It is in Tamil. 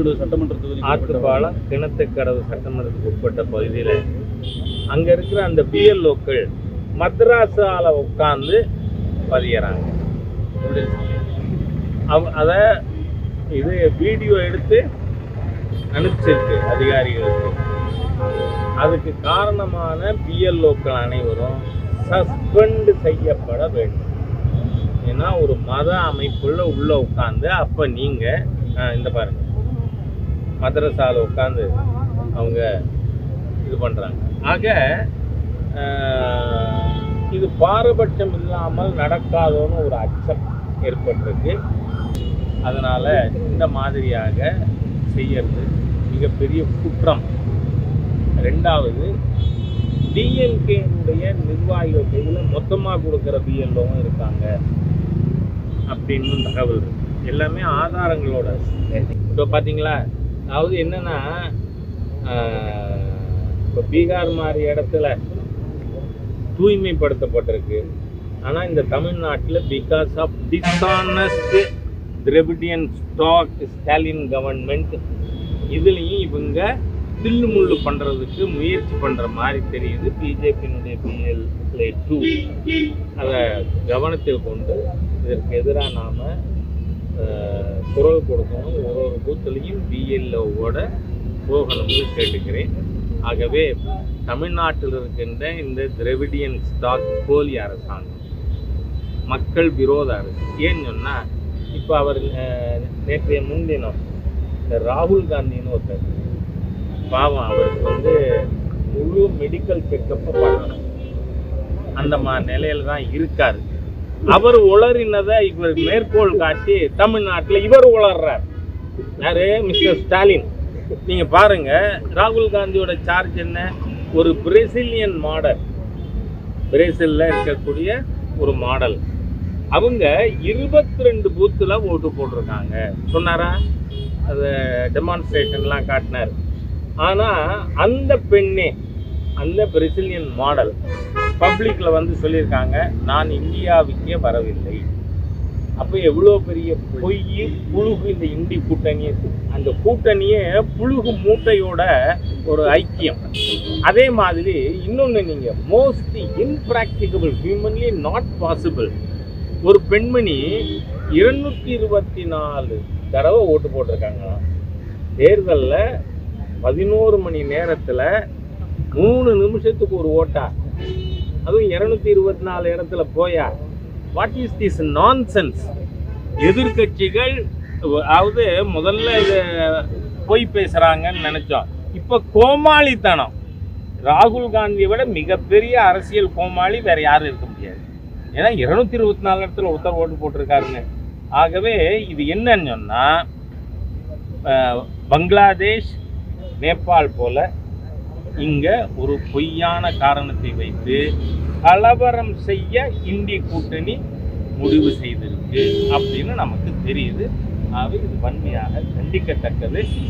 கிணத்துக்கடவு சட்டமன்ற தொகுதி ஆத்துப்பாலம் கிணத்துக்கடவு சட்டமன்றத்துக்கு உட்பட்ட பகுதியில். அங்கே இருக்கிற அந்த பிஎல்ஓக்கள் மദ്രാஸால உட்காந்து பதியறாங்க. அவ அதை இது வீடியோ எடுத்து அனுப்பிச்சிருக்கு அதிகாரிகளுக்கு. அதுக்கு காரணமான பிஎல்ஓக்கள் அனைவரும் சஸ்பெண்ட் செய்யப்பட வேண்டும். ஏன்னா ஒரு மத அமைப்புள்ள உள்ள உட்காந்து அப்ப நீங்க ஆ, இந்த பாருங்க. மதரசாவில் உட்காந்து அவங்க இது பண்ணுறாங்க ஆக இது பாரபட்சம் இல்லாமல் நடக்காதோன்னு ஒரு அச்சம் ஏற்பட்டிருக்கு. அதனால் இந்த மாதிரியாக செய்யறது மிகப்பெரிய குற்றம். ரெண்டாவது டிஎன்கேனுடைய நிர்வாகிகள் கையில் மொத்தமாக கொடுக்குற பிஎல்ஓவும் இருக்காங்க அப்படின்னு தகவல் இருக்கு. எல்லாமே ஆதாரங்களோட இப்போ பார்த்தீங்களா அதாவது என்னன்னா இப்போ பீகார் மாதிரி இடத்துல தூய்மைப்படுத்தப்பட்டிருக்கு. ஆனால் இந்த தமிழ்நாட்டில் because of dishonest Dravidian stock Stalin government இதுலேயும் இவங்க தில்லு முள்ளு பண்ணுறதுக்கு முயற்சி பண்ணுற மாதிரி தெரியுது. பிஜேபியினுடைய பிஎல்ஏ டூ அதை கவனத்தில் கொண்டு இதற்கு எதிராக நாம் குரல் கொடுக்கணும். ஒரு ஒரு பூத்துலேயும் பிஎல்ஓவோட போகணும்னு கேட்டுக்கிறேன். ஆகவே தமிழ்நாட்டில் இருக்கின்ற இந்த திரவிடியன் ஸ்டாக் போலி அரசாங்கம் மக்கள் விரோத அரசு. ஏன்னு சொன்னால் இப்போ அவர் நேற்றைய முன்தினம் இந்த ராகுல் காந்தின்னு ஒருத்தர் பாவம் அவருக்கு வந்து முழு மெடிக்கல் செக்கப்பு பண்ணணும். அந்த மாதிரி நிலையில தான் இருக்காரு. அவர் உளறினதை இவர் மேற்கோள் காட்டி தமிழ்நாட்டில் இவர் உளர்றார். யாரு? மிஸ்டர் ஸ்டாலின். நீங்க பாருங்க ராகுல் காந்தியோட சார்ஜ் என்ன? ஒரு பிரேசிலியன் மாடல் பிரேசில்ல இருக்கக்கூடிய ஒரு மாடல் அவங்க இருபத்தி ரெண்டு பூத்துல ஓட்டு போட்டிருக்காங்க. சொன்னாரா? அது டெமான்ஸ்ட்ரேஷன்லாம் காட்டினார். ஆனால் அந்த பெண்ணே அந்த பிரேசிலியன் மாடல் பப்ளிக்கில் வந்து சொல்லியிருக்காங்க நான் இந்தியாவுக்கே வரவில்லை. அப்போ எவ்வளோ பெரிய பொய் புழுகு இந்த இந்தி கூட்டணி அந்த கூட்டணியே புழுகு மூட்டையோட ஒரு ஐக்கியம். அதே மாதிரி இன்னொன்று நீங்கள் most impracticable humanly not possible ஒரு பெண்மணி இருநூற்றி இருபத்தி நாலு தடவை ஓட்டு போட்டிருக்காங்களாம். தேர்தலில் பதினோரு மணி நேரத்தில் மூணு நிமிஷத்துக்கு ஒரு ஓட்டா அதுவும் இரநூத்தி இருபத்தி நாலு இடத்துல போயா. What is this nonsense எதிர்கட்சிகள் அதாவது முதல்ல இது பொய் பேசுறாங்கன்னு நினைச்சோம். இப்போ கோமாளித்தனம். ராகுல் காந்தியை விட மிகப்பெரிய அரசியல் கோமாளி வேற யாரும் இருக்க முடியாது. ஏன்னா இருநூத்தி இருபத்தி நாலு இடத்துல ஒருத்தர் ஓட்டு போட்டிருக்காருங்க ஆகவே இது என்னன்னு சொன்னா பங்களாதேஷ் நேபாள் போல இங்கே ஒரு பொய்யான காரணத்தை வைத்து கலவரம் செய்ய இந்திய கூட்டணி முடிவு செய்திருக்கு அப்படின்னு நமக்கு தெரியுது. ஆகவே இது வன்மையாக கண்டிக்கத்தக்கது.